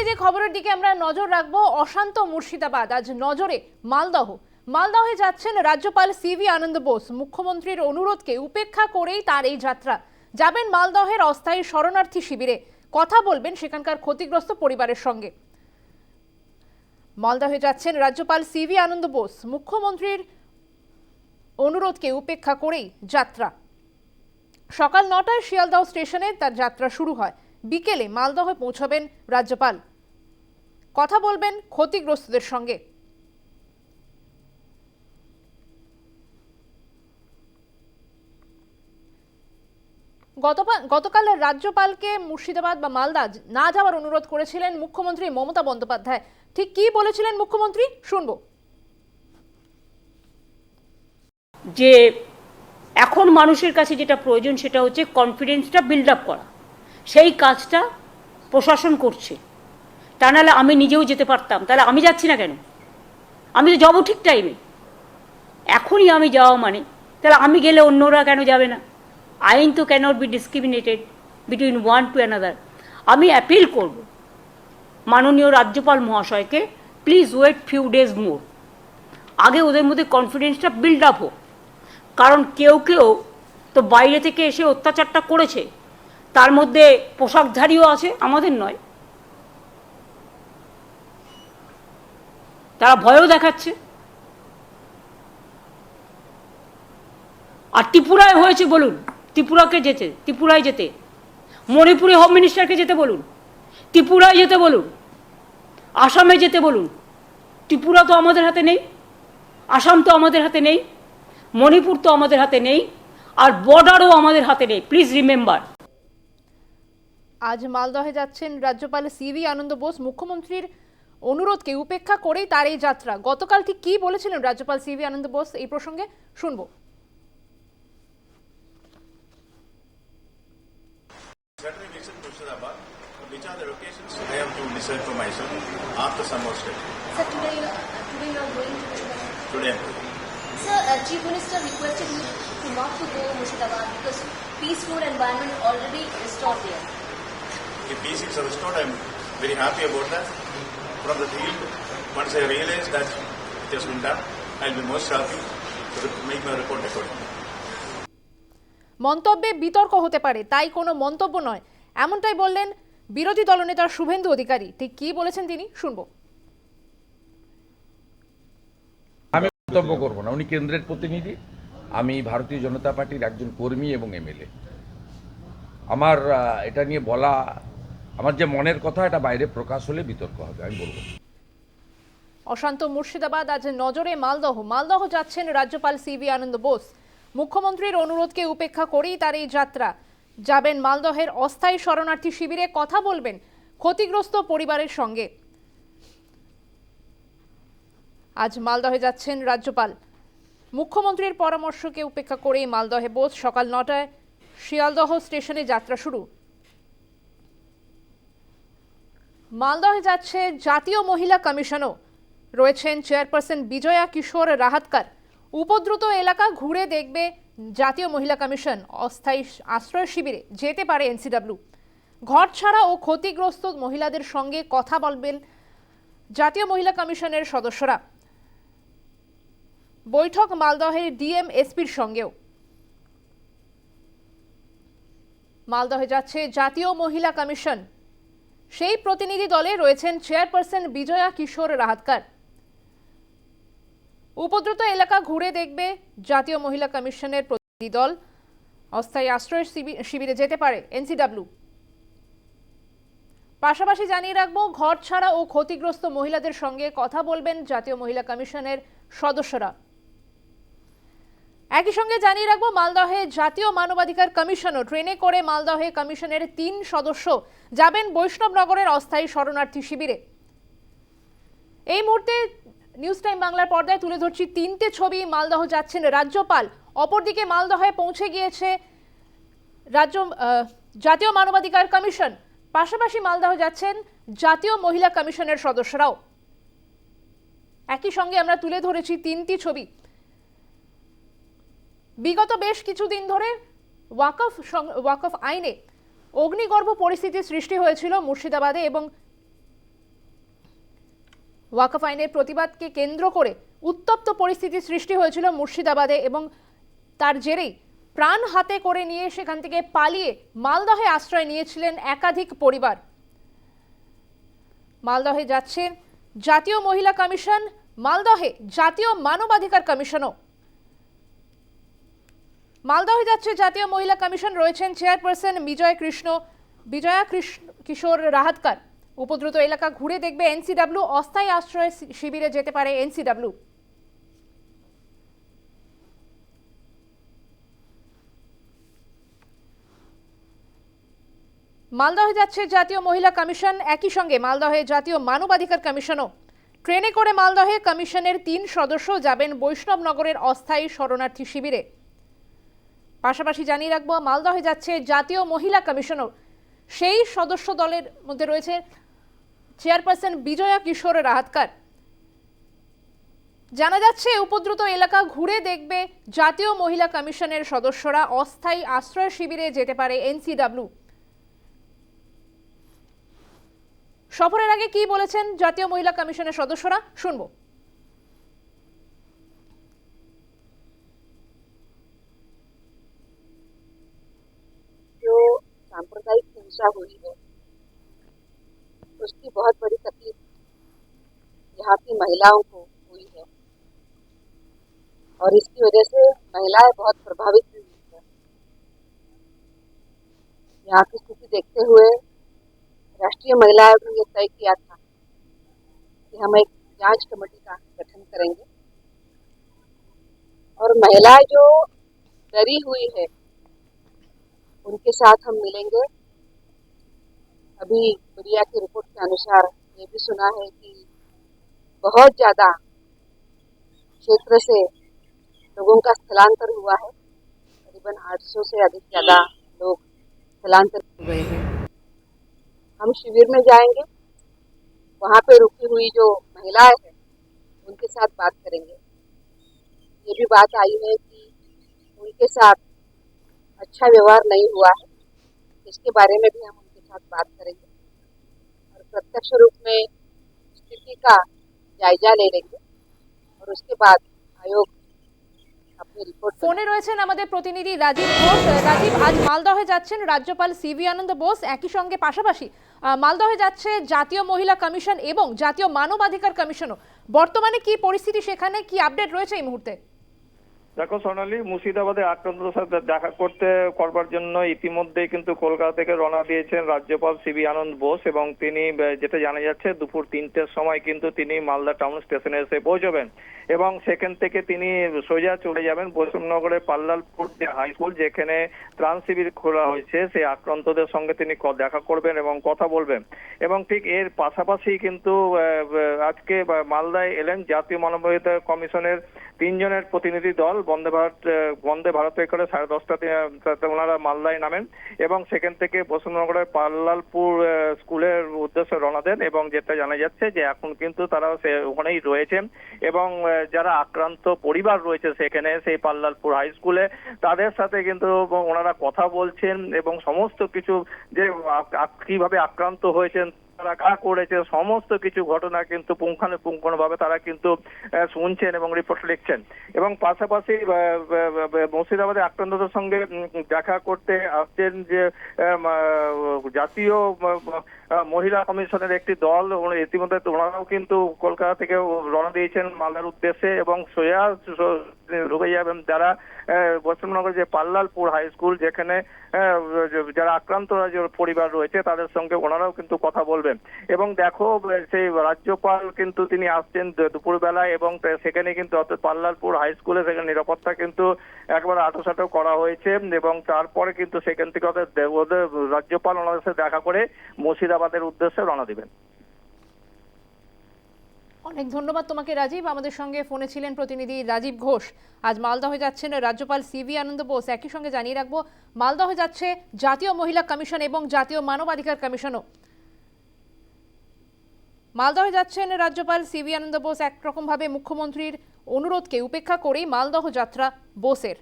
মুহূর্তে যে খবরের দিকে আমরা নজর রাখব, অশান্ত মুর্শিদাবাদ, আজ নজরে মালদহ। মালদহে যাচ্ছেন রাজ্যপাল সিভি আনন্দ বোস। মুখ্যমন্ত্রীর অনুরোধকে উপেক্ষা করেই তার এই যাত্রা। যাবেন মালদহের অস্থায়ী শরণার্থী শিবিরে। কথা বলবেন সেখানকার ক্ষতিগ্রস্ত পরিবারের সঙ্গে। মালদহে যাচ্ছেন রাজ্যপাল সিভি আনন্দ বোস। মুখ্যমন্ত্রীর অনুরোধকে উপেক্ষা করেই যাত্রা। সকাল নটায় শিয়ালদহ স্টেশনে তার যাত্রা শুরু হয়। বিকেলে মালদহে পৌঁছবেন রাজ্যপাল। কথা বলবেন ক্ষতিগ্রস্তদের সঙ্গে। গতকাল রাজ্যপালকে মুর্শিদাবাদ বা মালদা না যাওয়ার অনুরোধ করেছিলেন মুখ্যমন্ত্রী মমতা বন্দ্যোপাধ্যায়। ঠিক কি বলেছিলেন মুখ্যমন্ত্রী? শুনব। যে এখন মানুষের কাছে যেটা প্রয়োজন সেটা হচ্ছে কনফিডেন্সটা বিল্ড আপ করা। সেই কাজটা প্রশাসন করছে। তা নাহলে আমি নিজেও যেতে পারতাম। তাহলে আমি যাচ্ছি না কেন? আমি তো যাব ঠিক টাইমে এখনই আমি যাওয়া মানে। তাহলে আমি গেলে অন্যরা কেন যাবে না? আইন তো cannot be discriminated between one to another আমি অ্যাপিল করব মাননীয় রাজ্যপাল মহাশয়কে please wait few days more আগে ওদের মধ্যে কনফিডেন্সটা বিল্ড আপ হোক। কারণ কেউ কেউ তো বাইরে থেকে এসে অত্যাচারটা করেছে। তার মধ্যে পোশাকধারীও আছে, আমাদের নয়। তারা ভয়ও দেখাচ্ছে। আর ত্রিপুরায় হয়েছে বলুন, ত্রিপুরাকে যেতে, ত্রিপুরায় যেতে। মণিপুরে হোম মিনিস্টারকে যেতে বলুন, ত্রিপুরায় যেতে বলুন, আসামে যেতে বলুন। ত্রিপুরা তো আমাদের হাতে নেই, আসাম তো আমাদের হাতে নেই, মণিপুর তো আমাদের হাতে নেই, আর বর্ডারও আমাদের হাতে নেই। প্লিজ রিমেম্বার আজ মালদহে যাচ্ছেন রাজ্যপাল সিভি আনন্দ বোস, মুখ্যমন্ত্রীর অনুরোধকে উপেক্ষা করেই তার এই যাত্রা গতকাল ঠিক কি বলেছিলেন রাজ্যপাল সিভি আনন্দ বোস এই প্রসঙ্গে শুনব. Which are the locations I have to decide for myself after some more. Sir, today, you- today you are going to. Today I'm going. Sir, uh, Chief Minister requested you to not to go Murshidabad because peaceful environment already restored there. If peace is restored, I'm very happy about that. From the field, once I realize that it has been done, I'll be most happy to make my report accordingly. মন্তব্যে বিতর্ক হতে পারে তাই কোনো মন্তব্য নয়। এমনটাই বললেন বিরোধী দলনেতা শুভেন্দু অধিকারী। ঠিক কি বলেছেন তিনি? শুনব। আমি মন্তব্য করব না। উনি কেন্দ্রের প্রতিনিধি। আমি ভারতীয় জনতা পার্টির একজন কর্মী এবং এমএলএ। আমার আহ, এটা নিয়ে বলা আমার যে মনের কথা, এটা বাইরে প্রকাশ হলে বিতর্ক হবে, আমি বলব। অশান্ত মুর্শিদাবাদ আজ নজরে মালদহ। মালদহ যাচ্ছেন রাজ্যপাল সিভি আনন্দ বোস। মুখ্যমন্ত্রীর অনুরোধকে উপেক্ষা করেই তার এই যাত্রা। যাবেন মালদহের অস্থায়ী শরণার্থী শিবিরে কথা বলবেন ক্ষতিগ্রস্ত পরিবারের সঙ্গে। আজ মালদহে যাচ্ছেন রাজ্যপাল। মুখ্যমন্ত্রীর পরামর্শকে উপেক্ষা করেই মালদহে বোস সকাল নটায় শিয়ালদহ স্টেশনে যাত্রা শুরু। মালদহে যাচ্ছে জাতীয় মহিলা কমিশনও। রয়েছেন চেয়ারপারসন বিজয়া কিশোর রাহাতকার। উপদ্রুত এলাকা ঘুরে দেখবে জাতীয় মহিলা কমিশন অস্থায়ী আশ্রয় শিবিরে, যেতে পারে এনসিডব্লিউ। ঘর ছাড়া ও ক্ষতিগ্রস্ত মহিলাদের সঙ্গে কথা বলবেন জাতীয় মহিলা কমিশনের সদস্যরা। বৈঠক মালদহের ডিএম এসপির সঙ্গেও। মালদহে যাচ্ছে জাতীয় মহিলা কমিশন সেই প্রতিনিধি দলে রয়েছেন চেয়ারপারসন বিজয়া কিশোর রাহাতকার। উপদ্রুত এলাকা ঘুরে দেখবে জাতীয় মহিলা কমিশনের প্রতিনিধি দল। অস্থায়ী আশ্রয় শিবি- শিবিরে যেতে পারে এনসিডব্লিউ। পাশাপাশি জানিয়ে রাখব, ঘর ছাড়া ও ক্ষতিগ্রস্ত মহিলাদের সঙ্গে কথা বলবেন জাতীয় মহিলা কমিশনের সদস্যরা। একই সঙ্গে জানিয়ে রাখব, মালদহে জাতীয় মানবাধিকার কমিশনও ট্রেনে করে মালদহে কমিশনের তিন সদস্য যাবেন বৈষ্ণবনগরের অস্থায়ী শরণার্থী শিবিরে। এই মুহূর্তে নিউজ টাইম বাংলার পর্দায় তুলে ধরছি তিনটে ছবি। মালদহ যাচ্ছেন রাজ্যপাল। অপরদিকে মালদহে পৌঁছে গিয়েছে রাজ্য জাতীয় মানবাধিকার কমিশন। পাশাপাশি মালদহ যাচ্ছেন জাতীয় মহিলা কমিশনের সদস্যরাও। একই সঙ্গে আমরা তুলে ধরেছি তিনটি ছবি। বিগত বেশ কিছুদিন ধরে ওয়াকফ ওয়াকফ আইনে অগ্নিগর্ভ পরিস্থিতির সৃষ্টি হয়েছিল মুর্শিদাবাদে এবং ওয়াকফ আইনের প্রতিবাদকে কেন্দ্র করে উত্তপ্ত পরিস্থিতি সৃষ্টি হয়েছিল মুর্শিদাবাদে এবং তার জেরেই প্রাণ হাতে করে নিয়ে সেখান থেকে পালিয়ে মালদহে আশ্রয় নিয়েছিলেন একাধিক পরিবার। মালদহে যাচ্ছে জাতীয় মহিলা কমিশন, মালদহে জাতীয় মানবাধিকার কমিশনও। মালদহে যাচ্ছে জাতীয় মহিলা কমিশন রয়েছেন চেয়ারপারসন বিজয় কৃষ্ণ, বিজয়া কৃষ্ণ, কিশোর রাহাতকার। উপদ্রুত এলাকা ঘুরে দেখবে এনসিডাব্লিউ, অস্থায়ী আশ্রয় শিবিরে যেতে পারে এনসিডাব্লিউ। মালদহে যাচ্ছে জাতীয় মহিলা কমিশন, একই সঙ্গে মালদহে জাতীয় মানবাধিকার কমিশনও। ট্রেনে করে মালদহে কমিশনের তিন সদস্য যাবেন বৈষ্ণবনগরের অস্থায়ী শরণার্থী শিবিরে। পাশাপাশি জানিয়ে রাখব মালদহে যাচ্ছে জাতীয় মহিলা কমিশনও। সেই সদস্য দলের মধ্যে রয়েছে চেয়ারপারসন বিজয়া কিশোর রাহাতকার জানা যাচ্ছে, উপদ্রুত এলাকা ঘুরে দেখবে জাতীয় মহিলা কমিশনের সদস্যরা অস্থায়ী আশ্রয় শিবিরে যেতে পারে এনসিডাব্লিউ। সফরের আগে কি বলেছেন জাতীয় মহিলা কমিশনের সদস্যরা? শুনব। हिंसा हुई है। उसकी बहुत बड़ी तकलीफ़ यहाँ की महिलाओं को हुई है। और इसकी वजह से महिलाएँ बहुत प्रभावित हुई है। यहाँ की स्थिति देखते हुए राष्ट्रीय महिला आयोग ने ये तय किया था कि हम एक जाँच कमेटी का गठन करेंगे। और महिलाएँ जो डरी हुई है, उनके साथ हम मिलेंगे। अभी मीडिया की रिपोर्ट के अनुसार ये भी सुना है कि बहुत ज़्यादा क्षेत्र से लोगों का स्थलांतर हुआ है। करीबन 800 से अधिक ज़्यादा लोग स्थलांतर हुए हैं। हम शिविर में जाएँगे। वहाँ पे रुकी हुई जो महिलाएँ हैं, उनके साथ बात करेंगे। ये भी बात आई है कि उनके साथ अच्छा व्यवहार नहीं हुआ है। इसके बारे में भी हम साथ बात करेंगे और प्रत्यक्ष रूप में स्थिति का जायजा ले लेंगे और उसके बाद आयोग अपनी रिपोर्ट ফোনে রয়েছেন আমাদের প্রতিনিধি রাজীব ঘোষ রাজীব আজ মালদহে যাচ্ছেন রাজ্যপাল সিভি আনন্দ বোস একই সঙ্গে পাশাপাশি আহ, মালদহে যাচ্ছে জাতীয় মহিলা কমিশন এবং জাতীয় মানবাধিকার কমিশনও বর্তমানে কি পরিস্থিতি সেখানে কি আপডেট রয়েছে এই মুহূর্তে দেখো সোনালি, মুর্শিদাবাদে আক্রান্তদের সাথে দেখা করতে করবার জন্য ইতিমধ্যেই কিন্তু কলকাতা থেকে রওনা দিয়েছেন রাজ্যপাল সিবি আনন্দ বোস এবং তিনি যেটা জানা যাচ্ছে, দুপুর তিনটের সময় কিন্তু তিনি মালদা টাউন স্টেশনে এসে পৌঁছবেন এবং সেখান থেকে তিনি সোজা চলে যাবেন বৈষ্ণবনগরের পাল্লালপুর যে হাই স্কুল যেখানে ত্রাণ শিবির খোলা হয়েছে, সেই আক্রান্তদের সঙ্গে তিনি দেখা করবেন এবং কথা বলবেন। এবং ঠিক এর পাশাপাশি কিন্তু আজকে মালদায় এলেন জাতীয় মানবাধিকার কমিশনের তিনজনের প্রতিনিধি দল বন্দে ভারত বন্দে ভারতে করে সাড়ে দশটাতে ওনারা মালদায় নামেন এবং সেখান থেকে বসুন্ধনগরের পাল্লালপুর স্কুলের উদ্দেশ্যে রওনা দেন এবং যেটা জানা যাচ্ছে যে এখন কিন্তু তারা সে ওখানেই রয়েছেন এবং যারা আক্রান্ত পরিবার রয়েছে সেখানে সেই পাল্লালপুর হাই স্কুলে, তাদের সাথে কিন্তু ওনারা কথা বলছেন এবং সমস্ত কিছু যে কীভাবে আক্রান্ত হয়েছেন তারা কা করেছে, সমস্ত কিছু ঘটনা কিন্তু পুঙ্খানুপুঙ্খানু ভাবে তারা কিন্তু শুনছেন এবং রিপোর্ট লিখছেন। এবং পাশাপাশি মুর্শিদাবাদে আক্রান্তদের সঙ্গে দেখা করতে আসছেন যে জাতীয় মহিলা কমিশনের একটি দল ইতিমধ্যে ওনারাও কিন্তু কলকাতা থেকে রওনা দিয়েছেন মালদার উদ্দেশ্যে এবং সোয়া ঢুকে যাবেন যারা পশ্চিমবঙ্গের যে পাল্লালপুর হাই স্কুল যেখানে যারা আক্রান্ত পরিবার রয়েছে তাদের সঙ্গে ওনারাও কিন্তু কথা বলবেন। এবং দেখো, সেই রাজ্যপাল কিন্তু তিনি আসছেন দুপুরবেলায় এবং সেখানে কিন্তু পাল্লালপুর হাই স্কুলে সেখানে নিরাপত্তা কিন্তু একবার আটোসাটো করা হয়েছে। এবং তারপরে কিন্তু সেখান থেকে ওদের রাজ্যপাল ওনাদের সাথে দেখা করে মুর্শিদাবাদের উদ্দেশ্যে রওনা দিবেন। অনেক ধন্যবাদ তোমাকে রাজীব। আমাদের সঙ্গে ফোনে ছিলেন প্রতিনিধি রাজীব ঘোষ। আজ মালদহে যাচ্ছেন রাজ্যপাল সিভি আনন্দ বোস। একই সঙ্গে জানিয়ে রাখব, মালদহে যাচ্ছে জাতীয় মহিলা কমিশন এবং জাতীয় মানবাধিকার কমিশনও। মালদহে যাচ্ছেন রাজ্যপাল সিভি আনন্দ বোস। একরকমভাবে মুখ্যমন্ত্রীর অনুরোধকে উপেক্ষা করেই মালদহ যাত্রা বোসের।